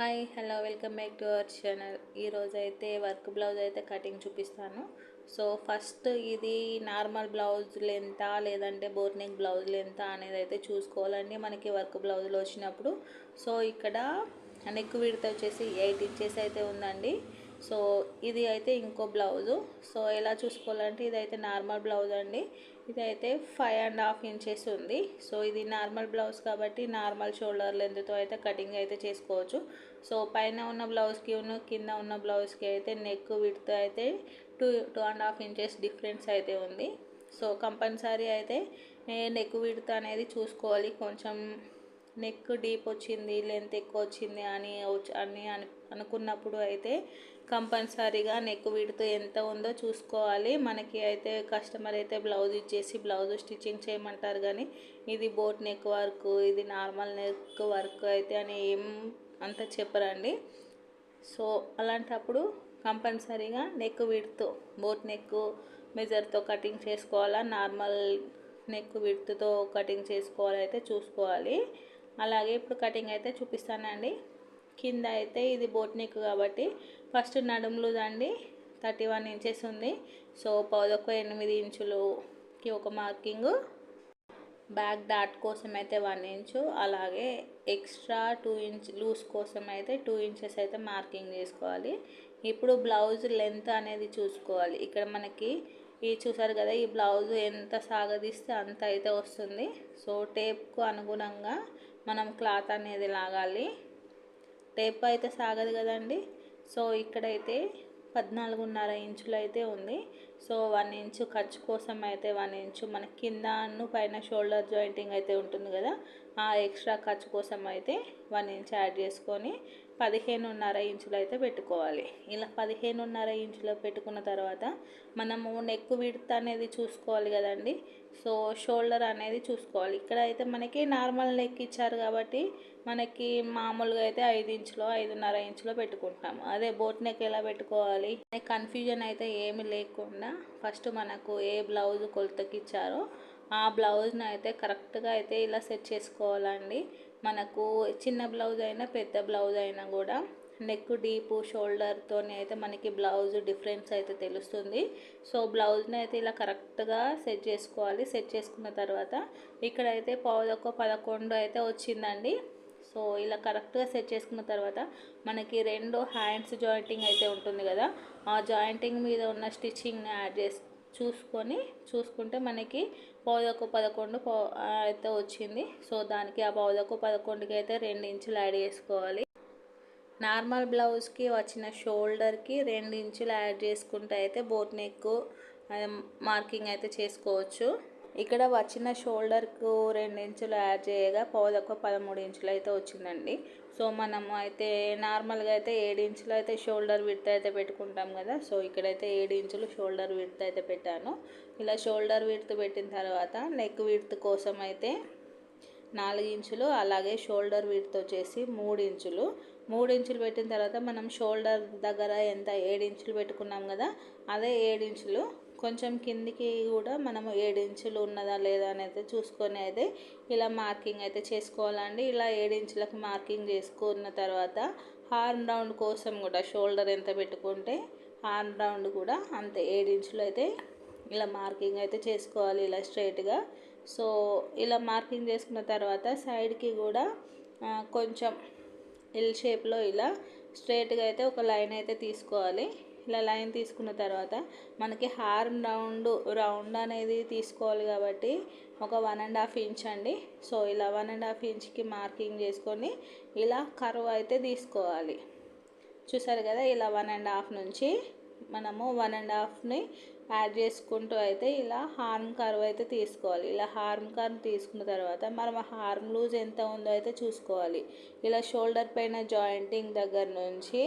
Hi hello welcome back to our channel. ఈరోజు అయితే work blouse అయితే కటింగ్ చూపిస్తాను. సో ఫస్ట్ ఇది నార్మల్ బ్లౌజ్ ఎంత లేదంటే బోర్నింగ్ బ్లౌజ్ ఎంత అనేది అయితే చూసుకోవాలండి మనకి వర్క్ బ్లౌజులు వచ్చినప్పుడు. సో ఇక్కడ నెక్ విడత వచ్చేసి ఎయిట్ ఇంచెస్ అయితే ఉందండి. సో ఇది అయితే ఇంకో బ్లౌజు. సో ఎలా చూసుకోవాలంటే ఇదైతే నార్మల్ బ్లౌజ్ అండి ఇదైతే ఫైవ్ అండ్ హాఫ్ ఇంచెస్ ఉంది. సో ఇది నార్మల్ బ్లౌజ్ కాబట్టి నార్మల్ షోల్డర్ లెంత్తో అయితే కటింగ్ అయితే చేసుకోవచ్చు. సో పైన ఉన్న బ్లౌజ్కి ఉన్న కింద ఉన్న బ్లౌజ్కి అయితే నెక్ విడ్త్ అయితే two two and half inches difference అయితే ఉంది. సో కంపల్సరీ అయితే నెక్ విడ్త్ అనేది చూసుకోవాలి. కొంచెం నెక్ డీప్ వచ్చింది లెంత్ ఎక్కువ వచ్చింది అని అని అనుకున్నప్పుడు అయితే కంపల్సరీగా నెక్ విడుతూ ఎంత ఉందో చూసుకోవాలి. మనకి అయితే కస్టమర్ అయితే బ్లౌజ్ ఇచ్చేసి బ్లౌజ్ స్టిచ్చింగ్ చేయమంటారు కానీ ఇది బోట్ నెక్ వర్క్ ఇది నార్మల్ నెక్ వర్క్ అయితే అని ఏం అంత చెప్పరండి. సో అలాంటప్పుడు కంపల్సరీగా నెక్ విడుతూ బోట్ నెక్ మెజర్తో కటింగ్ చేసుకోవాలా? నార్మల్ నెక్ విడుతుతో కటింగ్ చేసుకోవాలి అయితే చూసుకోవాలి. అలాగే ఇప్పుడు కటింగ్ అయితే చూపిస్తానండి. కింద అయితే ఇది బోట్ నెక్ కాబట్టి ఫస్ట్ నడుములు దండి థర్టీ వన్ ఇంచెస్ ఉంది. సో పదొక ఎనిమిది ఇంచులుకి ఒక మార్కింగ్. బ్యాక్ డాట్ కోసం అయితే వన్ ఇంచు అలాగే ఎక్స్ట్రా టూ ఇంచ్ లూజ్ కోసం అయితే టూ ఇంచెస్ అయితే మార్కింగ్ చేసుకోవాలి. ఇప్పుడు బ్లౌజ్ లెంత్ అనేది చూసుకోవాలి. ఇక్కడ మనకి ఈ చూసారు కదా ఈ బ్లౌజ్ ఎంత సాగదీస్తే అంత అయితే వస్తుంది. సో టేప్కు అనుగుణంగా మనం క్లాత్ అనేది లాగాలి. టేప్ అయితే సాగదు కదండి. సో ఇక్కడైతే పద్నాలుగున్నర ఇంచులు అయితే ఉంది. సో వన్ ఇంచు ఖర్చు కోసం అయితే వన్ ఇంచు మన కిందను పైన షోల్డర్ జాయింటింగ్ అయితే ఉంటుంది కదా ఆ ఎక్స్ట్రా ఖర్చు కోసం అయితే వన్ ఇంచ్ యాడ్ చేసుకొని పదిహేనున్నర ఇంచులు అయితే పెట్టుకోవాలి. ఇలా పదిహేనున్నర ఇంచులు పెట్టుకున్న తర్వాత మనము నెక్ విడత అనేది చూసుకోవాలి కదండి. సో షోల్డర్ అనేది చూసుకోవాలి. ఇక్కడ అయితే మనకి నార్మల్ నెక్ ఇచ్చారు కాబట్టి మనకి మామూలుగా అయితే ఐదు ఇంచులో ఐదున్నర ఇంచులో పెట్టుకుంటాము. అదే బోట్ నెక్ ఎలా పెట్టుకోవాలి? కన్ఫ్యూజన్ అయితే ఏమి లేకుండా ఫస్ట్ మనకు ఏ బ్లౌజ్ కొలతకి ఇచ్చారో ఆ బ్లౌజ్ని అయితే కరెక్ట్గా అయితే ఇలా సెట్ చేసుకోవాలండి. మనకు చిన్న బ్లౌజ్ అయినా పెద్ద బ్లౌజ్ అయినా కూడా నెక్ డీపు షోల్డర్తోనే అయితే మనకి బ్లౌజ్ డిఫరెన్స్ అయితే తెలుస్తుంది. సో బ్లౌజ్ని అయితే ఇలా కరెక్ట్గా సెట్ చేసుకోవాలి. సెట్ చేసుకున్న తర్వాత ఇక్కడైతే పావుదొక్క పదకొండు అయితే వచ్చిందండి. సో ఇలా కరెక్ట్గా సెట్ చేసుకున్న తర్వాత మనకి రెండు హ్యాండ్స్ జాయింటింగ్ అయితే ఉంటుంది కదా. ఆ జాయింటింగ్ మీద ఉన్న స్టిచ్చింగ్ని యాడ్ చేసి చూసుకొని చూసుకుంటే మనకి పౌదకు పదకొండు అయితే వచ్చింది. సో దానికి ఆ పౌదకు పదకొండుకి అయితే రెండు ఇంచులు యాడ్ చేసుకోవాలి. నార్మల్ బ్లౌజ్కి వచ్చిన షోల్డర్కి రెండు ఇంచులు యాడ్ చేసుకుంటే అయితే బోట్ నెక్ మార్కింగ్ అయితే చేసుకోవచ్చు. ఇక్కడ వచ్చిన షోల్డర్కు రెండు ఇంచులు యాడ్ చేయగా పౌదకు పదమూడు ఇంచులు అయితే వచ్చిందండి. సో మనము అయితే నార్మల్గా అయితే ఏడు ఇంచులు అయితే షోల్డర్ విడ్త్ అయితే పెట్టుకుంటాం కదా సో ఇక్కడైతే ఏడు ఇంచులు షోల్డర్ విడ్త్ అయితే పెట్టాను. ఇలా షోల్డర్ విడ్త్ పెట్టిన తర్వాత నెక్ విడ్త్ కోసం అయితే నాలుగు ఇంచులు అలాగే షోల్డర్ విడ్త్ వచ్చేసి మూడు ఇంచులు. మూడు ఇంచులు పెట్టిన తర్వాత మనం షోల్డర్ దగ్గర ఎంత ఏడు ఇంచులు పెట్టుకున్నాం కదా అదే ఏడు ఇంచులు. కొంచెం కిందికి కూడా మనము ఏడించులు ఉన్నదా లేదా అనేది చూసుకొని అయితే ఇలా మార్కింగ్ అయితే చేసుకోవాలండి. ఇలా ఏడించులకు మార్కింగ్ చేసుకున్న తర్వాత హార్మ్ రౌండ్ కోసం కూడా షోల్డర్ ఎంత పెట్టుకుంటే హార్మ్ రౌండ్ కూడా అంతే ఏడించులు అయితే ఇలా మార్కింగ్ అయితే చేసుకోవాలి ఇలా స్ట్రైట్గా సో ఇలా మార్కింగ్ చేసుకున్న తర్వాత సైడ్కి కూడా కొంచెం ఎల్ షేప్లో ఇలా స్ట్రైట్గా అయితే ఒక లైన్ అయితే తీసుకోవాలి. ఇలా లైన్ తీసుకున్న తర్వాత మనకి హార్మ్ రౌండ్ రౌండ్ అనేది తీసుకోవాలి కాబట్టి ఒక వన్ అండ్ హాఫ్ ఇంచ్ అండి. సో ఇలా వన్ అండ్ హాఫ్ ఇంచ్కి మార్కింగ్ చేసుకొని ఇలా కర్వ్ అయితే తీసుకోవాలి. చూసారు కదా ఇలా వన్ అండ్ హాఫ్ నుంచి మనము వన్ అండ్ హాఫ్ని యాడ్ చేసుకుంటూ అయితే ఇలా హార్మ్ కర్వ్ అయితే తీసుకోవాలి. ఇలా హార్మ్ కర్వ్ తీసుకున్న తర్వాత మనం హార్మ్ లూజ్ ఎంత ఉందో అయితే చూసుకోవాలి. ఇలా షోల్డర్ పైన జాయింటింగ్ దగ్గర నుంచి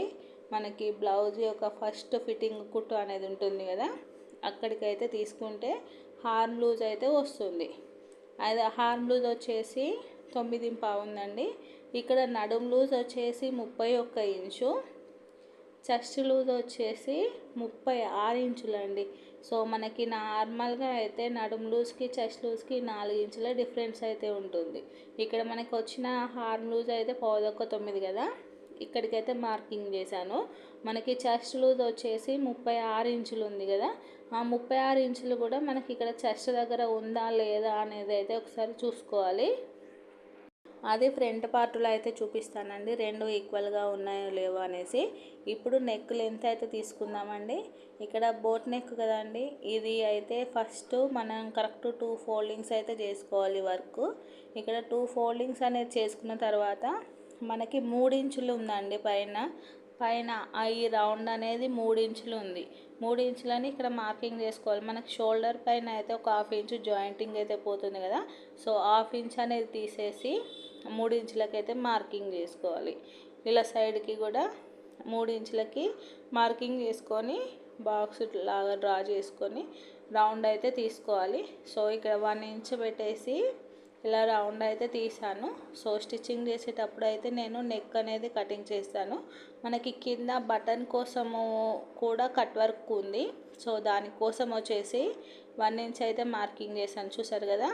మనకి బ్లౌజ్ యొక్క ఫస్ట్ ఫిట్టింగ్ కుట్టు అనేది ఉంటుంది కదా అక్కడికైతే తీసుకుంటే హార్మ్ లూజ్ అయితే వస్తుంది. అది హార్మ్ లూజ్ వచ్చేసి తొమ్మిది ఉందండి ఇక్కడ నడుం లూజ్ వచ్చేసి ముప్పై ఒక్క ఇంచు చెస్ట్ లూజ్ వచ్చేసి ముప్పై ఆరు ఇంచులండి. సో మనకి నార్మల్గా అయితే నడుం లూజ్కి చెస్ట్ లూజ్కి నాలుగు ఇంచుల డిఫరెన్స్ అయితే ఉంటుంది. ఇక్కడ మనకి వచ్చిన హార్మ్ లూజ్ అయితే పౌదొక్క తొమ్మిది కదా. ఇక్కడికైతే మార్కింగ్ చేశాను. మనకి చెస్ట్ లూజ్ వచ్చేసి ముప్పై ఆరు ఇంచులు ఉంది కదా. ఆ ముప్పై ఆరు ఇంచులు కూడా మనకి ఇక్కడ చెస్ట్ దగ్గర ఉందా లేదా అనేది అయితే ఒకసారి చూసుకోవాలి. అది ఫ్రంట్ పార్ట్లో అయితే చూపిస్తానండి. రెండు ఈక్వల్గా ఉన్నాయో లేవో అనేసి. ఇప్పుడు నెక్ లెంత్ అయితే తీసుకుందామండి. ఇక్కడ బోట్ నెక్ కదండి. ఇది అయితే ఫస్ట్ మనం కరెక్ట్ టూ ఫోల్డింగ్స్ అయితే చేసుకోవాలి వర్క్. ఇక్కడ టూ ఫోల్డింగ్స్ అనేది చేసుకున్న తర్వాత మనకి మూడు ఇంచులు ఉందండి పైన. పైన ఈ రౌండ్ అనేది మూడు ఇంచులు ఉంది. మూడు ఇంచులని ఇక్కడ మార్కింగ్ చేసుకోవాలి. మనకి షోల్డర్ పైన అయితే ఒక హాఫ్ ఇంచు జాయింటింగ్ అయితే పోతుంది కదా. సో హాఫ్ ఇంచ్ అనేది తీసేసి మూడించులకైతే మార్కింగ్ చేసుకోవాలి. ఇలా సైడ్కి కూడా మూడు ఇంచులకి మార్కింగ్ చేసుకొని బాక్స్ లాగా డ్రా చేసుకొని రౌండ్ అయితే తీసుకోవాలి. సో ఇక్కడ వన్ ఇంచ్ పెట్టేసి ఇలా రౌండ్ అయితే తీసాను. సో స్టిచ్చింగ్ చేసేటప్పుడు అయితే నేను నెక్ అనేది కటింగ్ చేస్తాను. మనకి కింద బటన్ కోసము కూడా కట్ వర్క్ ఉంది. సో దానికోసం వచ్చేసి వన్ ఇంచ్ అయితే మార్కింగ్ చేశాను. చూసారు కదా?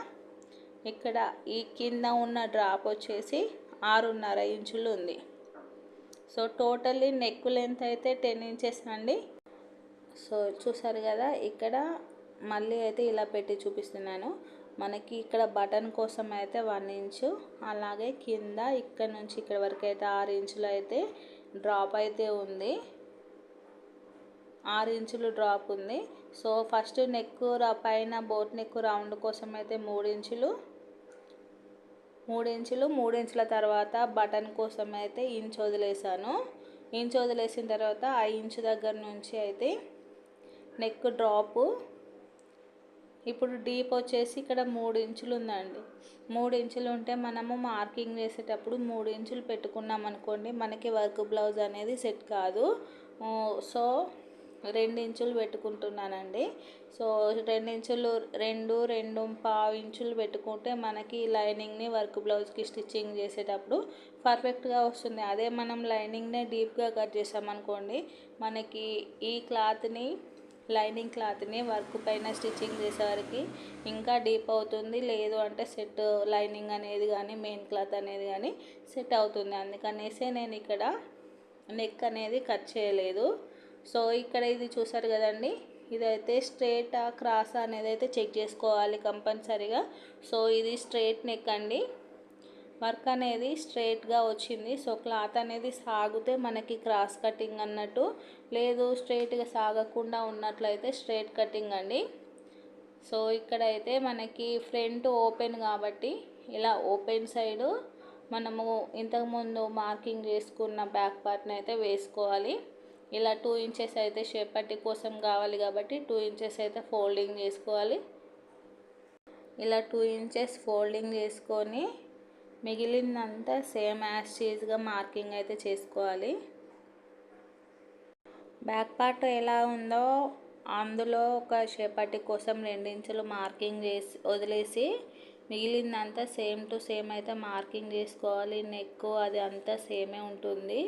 ఇక్కడ ఈ కింద ఉన్న డ్రాప్ వచ్చేసి ఆరున్నర ఇంచులు ఉంది. సో టోటల్లీ నెక్ లెంత్ అయితే టెన్ ఇంచెస్ అండి. సో చూసారు కదా? ఇక్కడ మళ్ళీ అయితే ఇలా పెట్టి చూపిస్తున్నాను. మనకి ఇక్కడ బటన్ కోసం అయితే వన్ ఇంచు అలాగే కింద ఇక్కడ నుంచి ఇక్కడ వరకు అయితే ఆరు ఇంచులు అయితే డ్రాప్ అయితే ఉంది. ఆరు ఇంచులు డ్రాప్ ఉంది. సో ఫస్ట్ నెక్ పైన బోట్ నెక్ రౌండ్ కోసం అయితే మూడు ఇంచులు మూడు ఇంచులు మూడు ఇంచుల తర్వాత బటన్ కోసం అయితే ఇంచు వదిలేసాను ఇంచు వదిలేసిన తర్వాత ఆ ఇంచు దగ్గర నుంచి అయితే నెక్ డ్రాపు ఇప్పుడు డీప్ వచ్చేసి ఇక్కడ మూడు ఇంచులు ఉందండి. మూడు ఇంచులు ఉంటే మనము మార్కింగ్ చేసేటప్పుడు మూడు ఇంచులు పెట్టుకున్నాం అనుకోండి మనకి వర్క్ బ్లౌజ్ అనేది సెట్ కాదు. సో రెండు ఇంచులు పెట్టుకుంటున్నానండి. సో రెండు ఇంచులు రెండు రెండు పావు ఇంచులు పెట్టుకుంటే మనకి లైనింగ్ని వర్క్ బ్లౌజ్కి స్టిచ్చింగ్ చేసేటప్పుడు పర్ఫెక్ట్గా వస్తుంది. అదే మనం లైనింగ్నే డీప్గా కట్ చేసామనుకోండి మనకి ఈ క్లాత్ని లైనింగ్ క్లాత్ని వర్క్ పైన స్టిచ్చింగ్ చేసేవారికి ఇంకా డీప్ అవుతుంది. లేదు అంటే సెట్ లైనింగ్ అనేది కానీ మెయిన్ క్లాత్ అనేది కానీ సెట్ అవుతుంది. అందుకనేసే నేను ఇక్కడ నెక్ అనేది కట్ చేయలేదు. సో ఇక్కడ ఇది చూసారు కదండి ఇదైతే స్ట్రేట్ క్రాస్ అనేది అయితే చెక్ చేసుకోవాలి కంపల్సరీగా. సో ఇది స్ట్రేట్ నెక్ అండి. వర్క్ అనేది స్ట్రైట్గా వచ్చింది. సో క్లాత్ అనేది సాగితే మనకి క్రాస్ కటింగ్ అన్నట్టు. లేదు స్ట్రైట్గా సాగకుండా ఉన్నట్లయితే స్ట్రైట్ కటింగ్ అండి. సో ఇక్కడైతే మనకి ఫ్రంట్ ఓపెన్ కాబట్టి ఇలా ఓపెన్ సైడు మనము ఇంతకుముందు మార్కింగ్ చేసుకున్న బ్యాక్ పార్ట్ని అయితే వేసుకోవాలి. ఇలా టూ ఇంచెస్ అయితే షేప్ పట్టి కోసం కావాలి కాబట్టి టూ ఇంచెస్ అయితే ఫోల్డింగ్ చేసుకోవాలి. ఇలా టూ ఇంచెస్ ఫోల్డింగ్ చేసుకొని మిగిలిందంతా సేమ్ యాజ్ చీజ్గా మార్కింగ్ అయితే చేసుకోవాలి. బ్యాక్ పార్ట్ ఎలా ఉందో అందులో ఒక షేపట్టి కోసం రెండించులు మార్కింగ్ చేసి వదిలేసి మిగిలిందంతా సేమ్ టు సేమ్ అయితే మార్కింగ్ చేసుకోవాలి. నెక్ అది అంతా సేమే ఉంటుంది.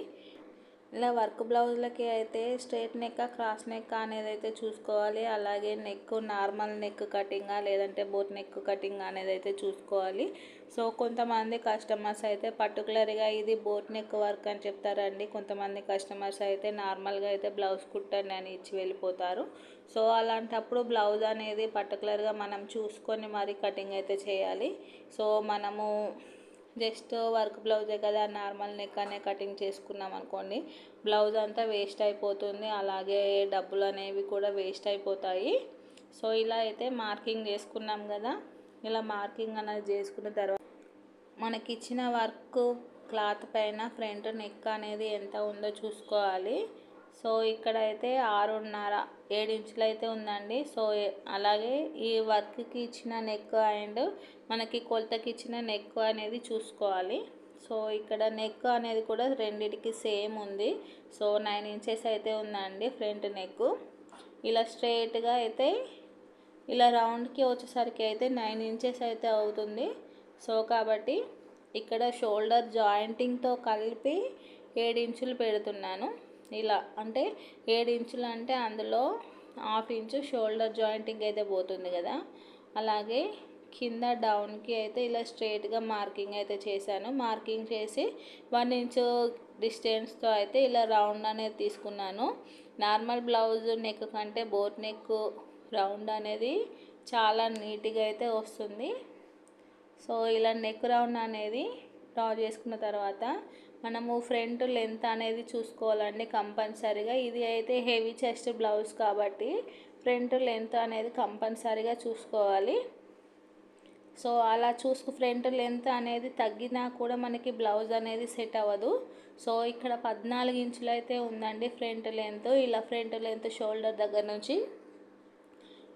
ఇలా వర్క్ బ్లౌజ్లకి అయితే స్ట్రైట్ నెక్ క్రాస్ నెక్ అనేది అయితే చూసుకోవాలి. అలాగే నెక్ నార్మల్ నెక్ కటింగా లేదంటే బోట్ నెక్ కటింగ్ అనేది అయితే చూసుకోవాలి. సో కొంతమంది కస్టమర్స్ అయితే పర్టికులర్గా ఇది బోట్ నెక్ వర్క్ అని చెప్తారండి. కొంతమంది కస్టమర్స్ అయితే నార్మల్గా అయితే బ్లౌజ్ కుట్టండి అని ఇచ్చి వెళ్ళిపోతారు. సో అలాంటప్పుడు బ్లౌజ్ అనేది పర్టికులర్గా మనం చూసుకొని మరి కటింగ్ అయితే చేయాలి. సో మనము జస్ట్ వర్క్ బ్లౌజే కదా నార్మల్ నెక్ అనే కటింగ్ చేసుకున్నాం అనుకోండి. బ్లౌజ్ అంతా వేస్ట్ అయిపోతుంది అలాగే డబ్బులు అనేవి కూడా వేస్ట్ అయిపోతాయి. సో ఇలా అయితే మార్కింగ్ చేసుకున్నాం కదా ఇలా మార్కింగ్ అనేది చేసుకున్న తర్వాత మనకి ఇచ్చిన వర్క్ క్లాత్ పైన ఫ్రంట్ నెక్ అనేది ఎంత ఉందో చూసుకోవాలి. సో ఇక్కడ అయితే ఆరున్నర ఏడు ఇంచులు అయితే ఉందండి. సో అలాగే ఈ వర్క్కి ఇచ్చిన నెక్ అండ్ మనకి కొలతకి ఇచ్చిన నెక్ అనేది చూసుకోవాలి. సో ఇక్కడ నెక్ అనేది కూడా రెండిటికి సేమ్ ఉంది. సో నైన్ ఇంచెస్ అయితే ఉందండి ఫ్రంట్ నెక్. ఇలా స్ట్రైట్గా అయితే ఇలా రౌండ్కి వచ్చేసరికి అయితే నైన్ ఇంచెస్ అయితే అవుతుంది. సో కాబట్టి ఇక్కడ షోల్డర్ జాయింటింగ్తో కలిపి ఏడు ఇంచులు పెడుతున్నాను. ఇలా అంటే ఏడు ఇంచులు అంటే అందులో హాఫ్ ఇంచు షోల్డర్ జాయింటింగ్ అయితే పోతుంది కదా. అలాగే కింద డౌన్కి అయితే ఇలా స్ట్రైట్గా మార్కింగ్ అయితే చేశాను. మార్కింగ్ చేసి వన్ ఇంచు డిస్టెన్స్తో అయితే ఇలా రౌండ్ అనేది తీసుకున్నాను. నార్మల్ బ్లౌజ్ నెక్ కంటే బోట్ నెక్ రౌండ్ అనేది చాలా నీట్గా అయితే వస్తుంది. సో ఇలా నెక్ రౌండ్ అనేది డ్రా చేసుకున్న తర్వాత మనము ఫ్రంట్ లెంత్ అనేది చూసుకోవాలండి కంపల్సరీగా. ఇది అయితే హెవీ చెస్ట్ బ్లౌజ్ కాబట్టి ఫ్రంట్ లెంత్ అనేది కంపల్సరీగా చూసుకోవాలి. సో అలా చూసుకు ఫ్రంట్ లెంత్ అనేది తగ్గినా కూడా మనకి బ్లౌజ్ అనేది సెట్ అవ్వదు. సో ఇక్కడ పద్నాలుగు ఇంచులు అయితే ఉందండి ఫ్రంట్ లెంత్. ఇలా ఫ్రంట్ లెంత్ షోల్డర్ దగ్గర నుంచి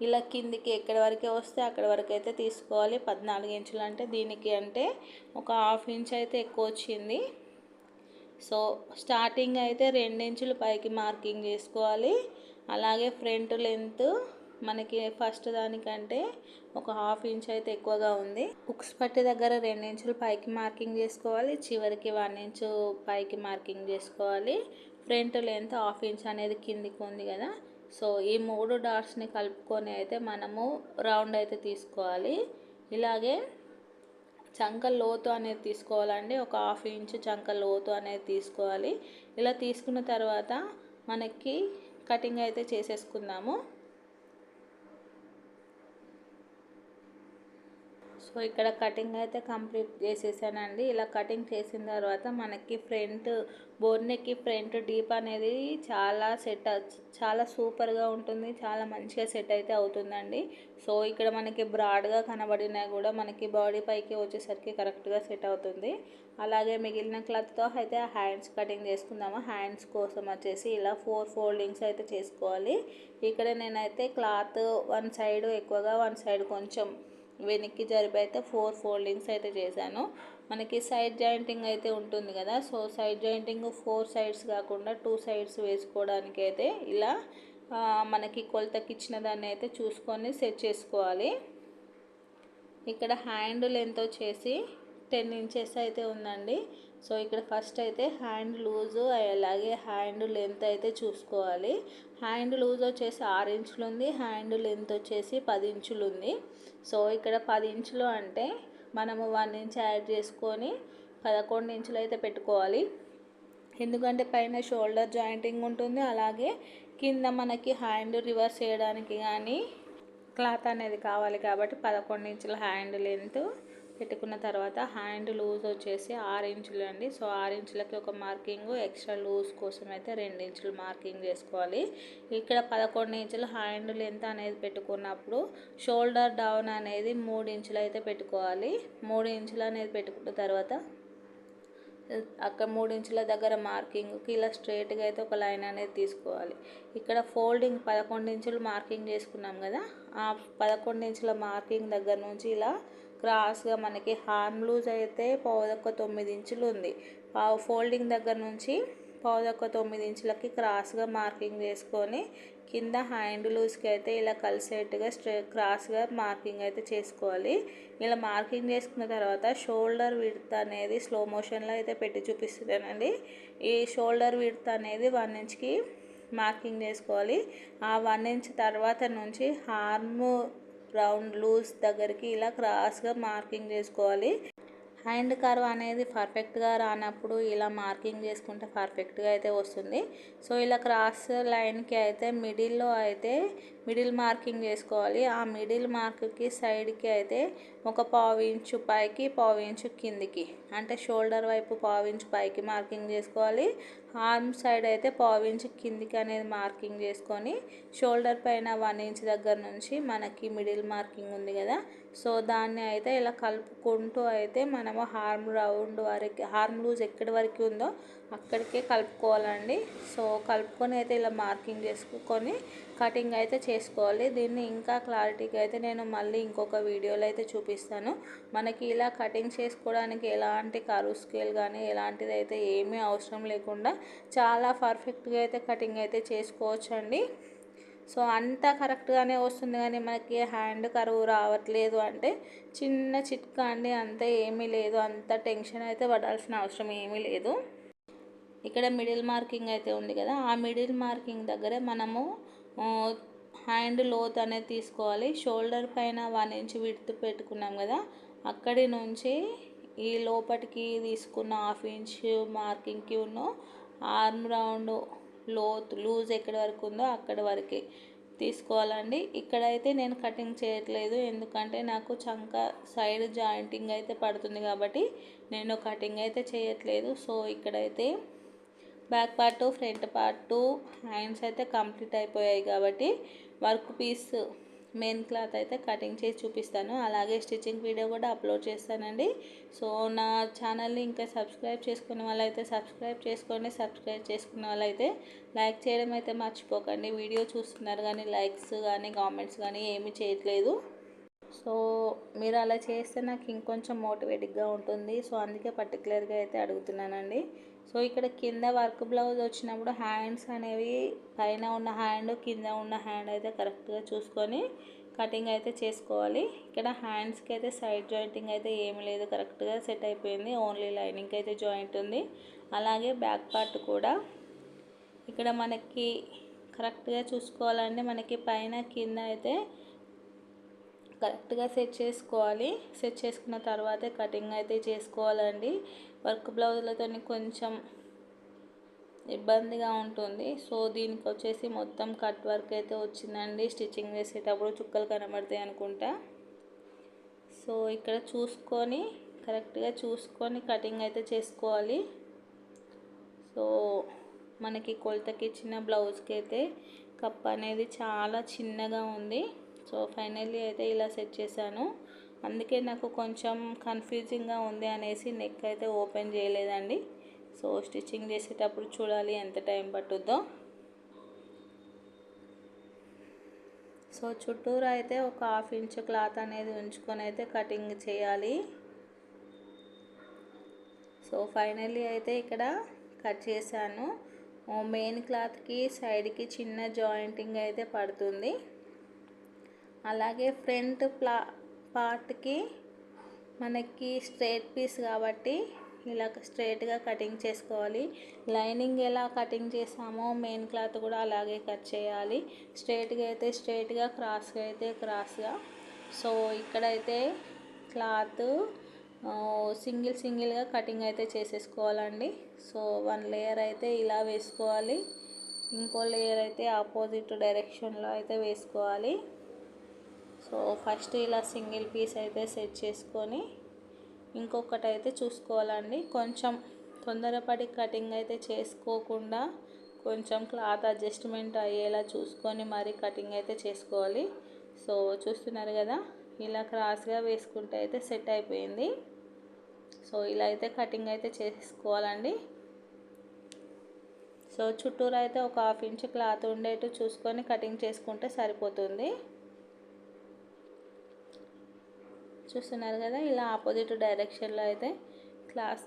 ఇలా కిందికి ఎక్కడి వరకే వస్తే అక్కడి వరకు అయితే తీసుకోవాలి. పద్నాలుగు ఇంచులు అంటే దీనికి అంటే ఒక హాఫ్ ఇంచ్ అయితే ఎక్కువ వచ్చింది. సో స్టార్టింగ్ అయితే రెండించులు పైకి మార్కింగ్ చేసుకోవాలి. అలాగే ఫ్రంట్ లెంత్ మనకి ఫస్ట్ దానికంటే ఒక హాఫ్ ఇంచ్ అయితే ఎక్కువగా ఉంది. బుక్స్ పట్టి దగ్గర రెండు ఇంచులు పైకి మార్కింగ్ చేసుకోవాలి. చివరికి వన్ ఇంచు పైకి మార్కింగ్ చేసుకోవాలి. ఫ్రంట్ లెంత్ హాఫ్ ఇంచ్ అనేది కిందికి ఉంది కదా. సో ఈ మూడు డాట్స్ని కలుపుకొని అయితే మనము రౌండ్ అయితే తీసుకోవాలి. ఇలాగే చంక లోతు అనేది తీసుకోవాలండి. ఒక హాఫ్ ఇంచ్ చంక లోతు అనేది తీసుకోవాలి. ఇలా తీసుకున్న తర్వాత మనకి కటింగ్ అయితే చేసేసుకుందాము. సో ఇక్కడ కటింగ్ అయితే కంప్లీట్ చేసేసానండి. ఇలా కటింగ్ చేసిన తర్వాత మనకి ఫ్రంట్ బోర్నెక్కి ఫ్రంట్ డీప్ అనేది చాలా సెట్ చాలా సూపర్గా ఉంటుంది. చాలా మంచిగా సెట్ అయితే అవుతుందండి. సో ఇక్కడ మనకి బ్రాడ్గా కనబడినా కూడా మనకి బాడీ పైకి వచ్చేసరికి కరెక్ట్గా సెట్ అవుతుంది. అలాగే మిగిలిన క్లాత్తో అయితే హ్యాండ్స్ కటింగ్ చేసుకుందాము. హ్యాండ్స్ కోసం వచ్చేసి ఇలా ఫోర్ ఫోల్డింగ్స్ అయితే చేసుకోవాలి. ఇక్కడ నేనైతే క్లాత్ వన్ సైడ్ ఎక్కువగా వన్ సైడ్ కొంచెం వెనక్కి జరిపి అయితే ఫోర్ ఫోల్డింగ్స్ అయితే చేశాను. మనకి సైడ్ జాయింటింగ్ అయితే ఉంటుంది కదా so side jointing four sides కాకుండా టూ సైడ్స్ వేసుకోవడానికి అయితే ఇలా మనకి కొలతకి ఇచ్చిన దాన్ని అయితే చూసుకొని సెట్ చేసుకోవాలి. ఇక్కడ హ్యాండ్ లెంత్ వచ్చేసి టెన్ ఇంచెస్ అయితే ఉందండి. సో ఇక్కడ ఫస్ట్ అయితే హ్యాండ్ లూజు అలాగే హ్యాండ్ లెంత్ అయితే చూసుకోవాలి. హ్యాండ్ లూజ్ వచ్చేసి ఆరు ఇంచులు ఉంది హ్యాండ్ లెంత్ వచ్చేసి పది ఇంచులు ఉంది సో ఇక్కడ పది ఇంచులు అంటే మనము వన్ ఇంచ్ యాడ్ చేసుకొని పదకొండు ఇంచులు అయితే పెట్టుకోవాలి. ఎందుకంటే పైన షోల్డర్ జాయింటింగ్ ఉంటుంది. అలాగే కింద మనకి హ్యాండ్ రివర్స్ చేయడానికి కానీ క్లాత్ అనేది కావాలి కాబట్టి పదకొండు ఇంచుల హ్యాండ్ లెంత్ పెట్టుకున్న తర్వాత హ్యాండ్ లూజ్ వచ్చేసి ఆరు ఇంచులు అండి. సో ఆరు ఇంచులకి ఒక మార్కింగ్ ఎక్స్ట్రా లూజ్ కోసం అయితే రెండు ఇంచులు మార్కింగ్ చేసుకోవాలి. ఇక్కడ పదకొండు ఇంచులు హ్యాండ్ లెంత్ అనేది పెట్టుకున్నప్పుడు షోల్డర్ డౌన్ అనేది మూడు ఇంచులు అయితే పెట్టుకోవాలి. మూడు ఇంచులు అనేది పెట్టుకున్న తర్వాత అక్కడ మూడు ఇంచుల దగ్గర మార్కింగ్కి ఇలా స్ట్రైట్గా అయితే ఒక లైన్ అనేది తీసుకోవాలి. ఇక్కడ ఫోల్డింగ్ పదకొండు ఇంచులు మార్కింగ్ చేసుకున్నాం కదా ఆ పదకొండు ఇంచుల మార్కింగ్ దగ్గర నుంచి ఇలా క్రాస్గా మనకి హార్మ్ లూజ్ అయితే పావుదొక్క తొమ్మిది ఇంచులు ఉంది. ఫోల్డింగ్ దగ్గర నుంచి పావుదొక్క తొమ్మిది ఇంచులకి క్రాస్గా మార్కింగ్ చేసుకొని కింద హ్యాండ్ లూజ్కి అయితే ఇలా కలిసేట్టుగా స్ట్రే క్రాస్గా మార్కింగ్ అయితే చేసుకోవాలి. ఇలా మార్కింగ్ చేసుకున్న తర్వాత షోల్డర్ విడ్త్ అనేది స్లో మోషన్లో అయితే పెట్టి చూపిస్తున్నానండి. ఈ షోల్డర్ విడ్త్ అనేది వన్ ఇంచ్కి మార్కింగ్ చేసుకోవాలి. ఆ వన్ ఇంచ్ తర్వాత నుంచి హార్మ్ రౌండ్ లూజ్ దగ్గరికి ఇలా క్రాస్గా మార్కింగ్ చేసుకోవాలి. హ్యాండ్ కర్వ్ అనేది పర్ఫెక్ట్గా రానప్పుడు ఇలా మార్కింగ్ చేసుకుంటే పర్ఫెక్ట్గా అయితే వస్తుంది. సో ఇలా క్రాస్ లైన్కి అయితే మిడిల్లో అయితే మిడిల్ మార్కింగ్ చేసుకోవాలి. ఆ మిడిల్ మార్క్కి సైడ్కి అయితే ఒక పావు ఇంచు పైకి పావు ఇంచు కిందికి అంటే షోల్డర్ వైపు పావు ఇంచు పైకి మార్కింగ్ చేసుకోవాలి. ఆర్మ్ సైడ్ అయితే పావు ఇంచు కిందికి అనేది మార్కింగ్ చేసుకొని షోల్డర్ పైన వన్ ఇంచ్ దగ్గర నుంచి మనకి మిడిల్ మార్కింగ్ ఉంది కదా సో దాన్ని అయితే ఇలా కలుపుకుంటూ అయితే మనము హార్మ్ రౌండ్ వరకు హార్మ్ లూజ్ ఎక్కడి వరకు ఉందో అక్కడికే కలుపుకోవాలండి. సో కలుపుకొని అయితే ఇలా మార్కింగ్ చేసుకొని కటింగ్ అయితే చేసుకోవాలి. దీన్ని ఇంకా క్లారిటీగా అయితే నేను మళ్ళీ ఇంకొక వీడియోలో అయితే చూపిస్తాను. మనకి ఇలా కటింగ్ చేసుకోవడానికి ఎలాంటి కరువు స్కేల్ కానీ ఎలాంటిది అయితే ఏమీ అవసరం లేకుండా చాలా పర్ఫెక్ట్గా అయితే కటింగ్ అయితే చేసుకోవచ్చండి. సో అంతా కరెక్ట్గానే వస్తుంది కానీ మనకి హ్యాండ్ కరువు రావట్లేదు అంటే చిన్న చిట్కా అండి అంతా ఏమీ లేదు. అంత టెన్షన్ అయితే పడాల్సిన అవసరం ఏమీ లేదు. ఇక్కడ మిడిల్ మార్కింగ్ అయితే ఉంది కదా ఆ మిడిల్ మార్కింగ్ దగ్గర మనము హ్యాండ్ లోత్ అనేది తీసుకోవాలి. షోల్డర్ పైన వన్ ఇంచ్ విడ్త్ పెట్టుకున్నాం కదా అక్కడి నుంచి ఈ లోపటికి తీసుకున్న హాఫ్ ఇంచ్ మార్కింగ్కి ఉన్న ఆర్మ్ రౌండ్ లోత్ లూజ్ ఎక్కడి వరకు ఉందో అక్కడి వరకే తీసుకోవాలండి. ఇక్కడైతే నేను కటింగ్ చేయట్లేదు. ఎందుకంటే నాకు చంక సైడ్ జాయింటింగ్ అయితే పడుతుంది కాబట్టి నేను కటింగ్ అయితే చేయట్లేదు. సో ఇక్కడైతే back part front part hands అయితే కంప్లీట్ అయిపోయాయి కాబట్టి వర్క్ పీస్ మెయిన్ క్లాత్ అయితే కటింగ్ చేసి చూపిస్తాను. అలాగే స్టిచ్చింగ్ వీడియో కూడా అప్లోడ్ చేస్తానండి. సో నా ఛానల్ని ఇంకా సబ్స్క్రైబ్ చేసుకున్న వాళ్ళైతే సబ్స్క్రైబ్ చేసుకోండి. సబ్స్క్రైబ్ చేసుకున్న వాళ్ళైతే లైక్ చేయడం అయితే మర్చిపోకండి. వీడియో చూస్తున్నారు కానీ లైక్స్ కానీ కామెంట్స్ కానీ ఏమీ చేయట్లేదు. సో మీరు అలా చేస్తే నాకు ఇంకొంచెం మోటివేటిక్గా ఉంటుంది. సో అందుకే పర్టికులర్గా అయితే అడుగుతున్నానండి. సో ఇక్కడ కింద వర్క్ బ్లౌజ్ వచ్చినప్పుడు హ్యాండ్స్ అనేవి పైన ఉన్న హ్యాండ్ కింద ఉన్న హ్యాండ్ అయితే కరెక్ట్గా చూసుకొని కటింగ్ అయితే చేసుకోవాలి. ఇక్కడ హ్యాండ్స్కి అయితే సైడ్ జాయింటింగ్ అయితే ఏమి లేదు. కరెక్ట్గా సెట్ అయిపోయింది. ఓన్లీ లైనింగ్ అయితే జాయింట్ ఉంది. అలాగే బ్యాక్ పార్ట్ కూడా. ఇక్కడ మనకి కరెక్ట్గా చూసుకోవాలంటే మనకి పైన కింద అయితే కరెక్ట్గా సెట్ చేసుకోవాలి. సెట్ చేసుకున్న తర్వాతే కటింగ్ అయితే చేసుకోవాలండి. వర్క్ బ్లౌజులతో కొంచెం ఇబ్బందిగా ఉంటుంది. సో దీనికి వచ్చేసి మొత్తం కట్ వర్క్ అయితే వచ్చిందండి. స్టిచ్చింగ్ వేసేటప్పుడు చుక్కలు కనబడతాయి అనుకుంటా. సో ఇక్కడ చూసుకొని కరెక్ట్గా చూసుకొని కటింగ్ అయితే చేసుకోవాలి. సో మనకి కొలతకి ఇచ్చిన బ్లౌజ్కి అయితే కప్ అనేది చాలా చిన్నగా ఉంది. సో ఫైనల్లీ అయితే ఇలా సెట్ చేశాను. అందుకే నాకు కొంచెం కన్ఫ్యూజింగ్గా ఉంది అనేసి నెక్ అయితే ఓపెన్ చేయలేదండి. సో స్టిచ్చింగ్ చేసేటప్పుడు చూడాలి ఎంత టైం పట్టుద్దో. సో చుట్టూరు అయితే ఒక హాఫ్ ఇంచ్ క్లాత్ అనేది ఉంచుకొని అయితే కటింగ్ చేయాలి. సో ఫైనల్లీ అయితే ఇక్కడ కట్ చేశాను. మెయిన్ క్లాత్కి సైడ్కి చిన్న జాయింటింగ్ అయితే పడుతుంది. అలాగే ఫ్రంట్ ప్లా పార్ట్కి మనకి స్ట్రైట్ పీస్ కాబట్టి ఇలా స్ట్రైట్గా కటింగ్ చేసుకోవాలి. లైనింగ్ ఎలా కటింగ్ చేసామో మెయిన్ క్లాత్ కూడా అలాగే కట్ చేయాలి. స్ట్రైట్గా అయితే స్ట్రైట్గా క్రాస్గా అయితే క్రాస్గా. సో ఇక్కడైతే క్లాత్ సింగిల్ సింగిల్గా కటింగ్ అయితే చేసేసుకోవాలండి. సో వన్ లేయర్ అయితే ఇలా వేసుకోవాలి. ఇంకో లేయర్ అయితే ఆపోజిట్ డైరెక్షన్లో అయితే వేసుకోవాలి. సో ఫస్ట్ ఇలా సింగిల్ పీస్ అయితే సెట్ చేసుకొని ఇంకొకటి అయితే చూసుకోవాలండి. కొంచెం తొందరపడి కటింగ్ అయితే చేసుకోకుండా కొంచెం క్లాత్ అడ్జస్ట్మెంట్ అయ్యేలా చూసుకొని మరీ కటింగ్ అయితే చేసుకోవాలి. సో చూస్తున్నారు కదా ఇలా క్రాస్గా వేసుకుంటే అయితే సెట్ అయిపోయింది. సో ఇలా అయితే కటింగ్ అయితే చేసుకోవాలండి. సో చుట్టూరు అయితే ఒక హాఫ్ ఇంచ్ క్లాత్ ఉండేట్టు చూసుకొని కటింగ్ చేసుకుంటే సరిపోతుంది. చూస్తున్నారు కదా ఇలా ఆపోజిట్ డైరెక్షన్లో అయితే క్లాస్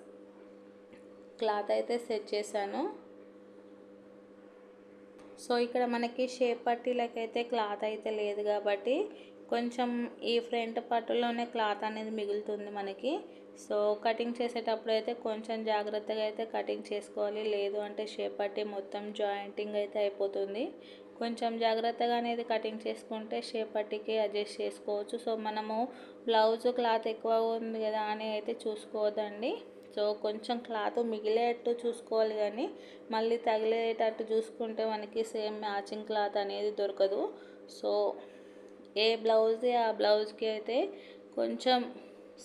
క్లాత్ అయితే సెట్ చేశాను. సో ఇక్కడ మనకి షేప్ పట్టీలకైతే క్లాత్ అయితే లేదు కాబట్టి కొంచెం ఈ ఫ్రంట్ పట్టులోనే క్లాత్ అనేది మిగులుతుంది మనకి. సో కటింగ్ చేసేటప్పుడు అయితే కొంచెం జాగ్రత్తగా అయితే కటింగ్ చేసుకోవాలి. లేదు అంటే షేప్ పట్టి మొత్తం జాయింటింగ్ అయితే అయిపోతుంది. కొంచెం జాగ్రత్తగా అనేది కటింగ్ చేసుకుంటే షేపట్టికి అడ్జస్ట్ చేసుకోవచ్చు. సో మనము బ్లౌజ్ క్లాత్ ఎక్కువ ఉంది కదా అని అయితే చూసుకోవద్దండి. సో కొంచెం క్లాత్ మిగిలేటట్టు చూసుకోవాలి కానీ మళ్ళీ తగిలేటట్టు చూసుకుంటే మనకి సేమ్ మ్యాచింగ్ క్లాత్ అనేది దొరకదు. సో ఏ బ్లౌజ్ ఆ బ్లౌజ్కి అయితే కొంచెం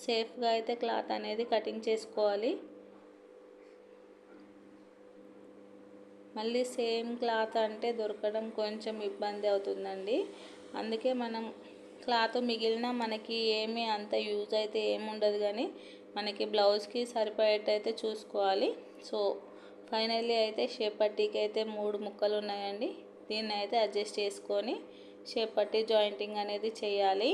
సేఫ్గా అయితే క్లాత్ అనేది కటింగ్ చేసుకోవాలి. మళ్ళీ సేమ్ క్లాత్ అంటే దొరకడం కొంచెం ఇబ్బంది అవుతుందండి. అందుకే మనం క్లాత్ మిగిలిన మనకి ఏమీ అంత యూజ్ అయితే ఏమి ఉండదు కానీ మనకి బ్లౌజ్కి సరిపోయేటైతే చూసుకోవాలి. సో ఫైనల్లీ అయితే షేప్ పట్టీకి అయితే మూడు ముక్కలు ఉన్నాయండి. దీన్ని అయితే అడ్జస్ట్ చేసుకొని షేప్ పట్టీ జాయింటింగ్ అనేది చేయాలి.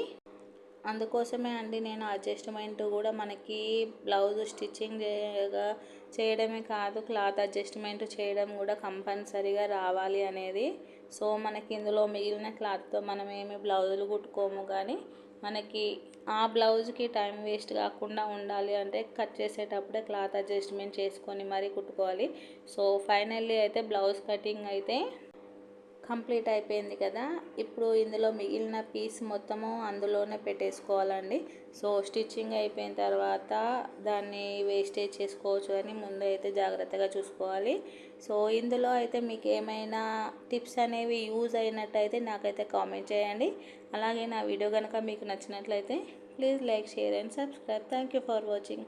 అందుకోసమే అండి నేను అడ్జస్ట్మెంట్ కూడా మనకి బ్లౌజ్ స్టిచ్చింగ్ చేయగా చేయడమే కాదు క్లాత్ అడ్జస్ట్మెంట్ చేయడం కూడా కంపల్సరీగా రావాలి అనేది. సో మనకి ఇందులో మిగిలిన క్లాత్తో మనం ఏమి బ్లౌజులు కుట్టుకోము కానీ మనకి ఆ బ్లౌజ్కి టైం వేస్ట్ కాకుండా ఉండాలి అంటే కట్ చేసేటప్పుడే క్లాత్ అడ్జస్ట్మెంట్ చేసుకొని మరీ కుట్టుకోవాలి. సో ఫైనల్లీ అయితే బ్లౌజ్ కటింగ్ అయితే కంప్లీట్ అయిపోయింది కదా. ఇప్పుడు ఇందులో మిగిలిన పీస్ మొత్తము అందులోనే పెట్టేసుకోవాలండి. సో స్టిచ్చింగ్ అయిపోయిన తర్వాత దాన్ని వేస్టేజ్ చేసుకోవచ్చు అని ముందు అయితే జాగ్రత్తగా చూసుకోవాలి. సో ఇందులో అయితే మీకు ఏమైనా టిప్స్ అనేవి యూజ్ అయినట్టయితే నాకైతే కామెంట్ చేయండి. అలాగే నా వీడియో కనుక మీకు నచ్చినట్లయితే please like share and subscribe. Thank you for watching.